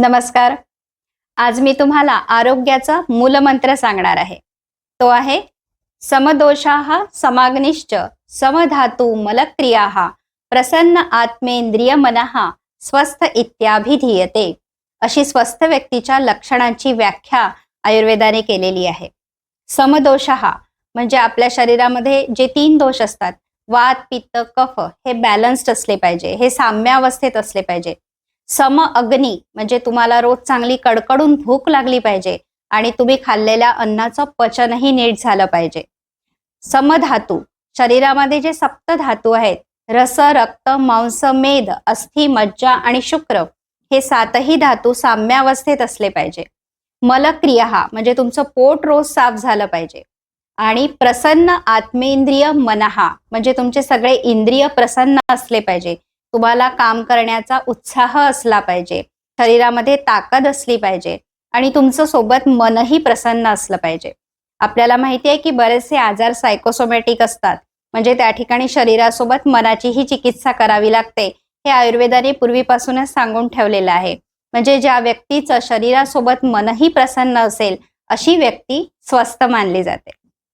नमस्कार. आज मी तुम्हाला आरोग्याचा मूलमंत्र सांगणार आहे. तो आहे समदोषाः समाग्निश्च समधातू मलक्रियाः प्रसन्न आत्मेंद्रिय मनः स्वस्थ इत्याभिधीयते. अशी स्वस्थ व्यक्तीच्या लक्षणांची व्याख्या आयुर्वेदाने केलेली आहे. समदोषः म्हणजे आपल्या शरीरामध्ये जे तीन दोष असतात वात पित्त कफ हे बॅलन्स्ड असले पाहिजे हे साम्यावस्थेत असले पाहिजे. सम अग्नी म्हणजे तुम्हाला रोज चांगली कडकडून भूक लागली पाहिजे आणि तुम्ही खाल्लेल्या अन्नाचं पचनही नीट झालं पाहिजे. समधातू शरीरामध्ये जे सप्त धातू आहेत रस रक्त मांस मेद अस्थि मज्जा आणि शुक्र हे सातही धातू साम्यावस्थेत असले पाहिजे. मलक्रिया म्हणजे तुमचं पोट रोज साफ झालं पाहिजे. आणि प्रसन्न आत्मेंद्रिय मनहा म्हणजे तुमचे सगळे इंद्रिय प्रसन्न असले पाहिजे. तुम्हाला काम करण्याचा उत्साह असला पाहिजे. शरीरामध्ये ताकद असली पाहिजे आणि तुमचं सोबत मनही प्रसन्न असलं पाहिजे. आपल्याला माहिती आहे की बरेचसे आजार सायकोसोमॅटिक असतात. म्हणजे त्या ठिकाणी शरीरासोबत मनाचीही चिकित्सा करावी लागते. हे आयुर्वेदाने पूर्वीपासूनच सांगून ठेवलेलं आहे. म्हणजे ज्या व्यक्तीचं शरीरासोबत मनही प्रसन्न असेल अशी व्यक्ती स्वस्थ मानली जाते.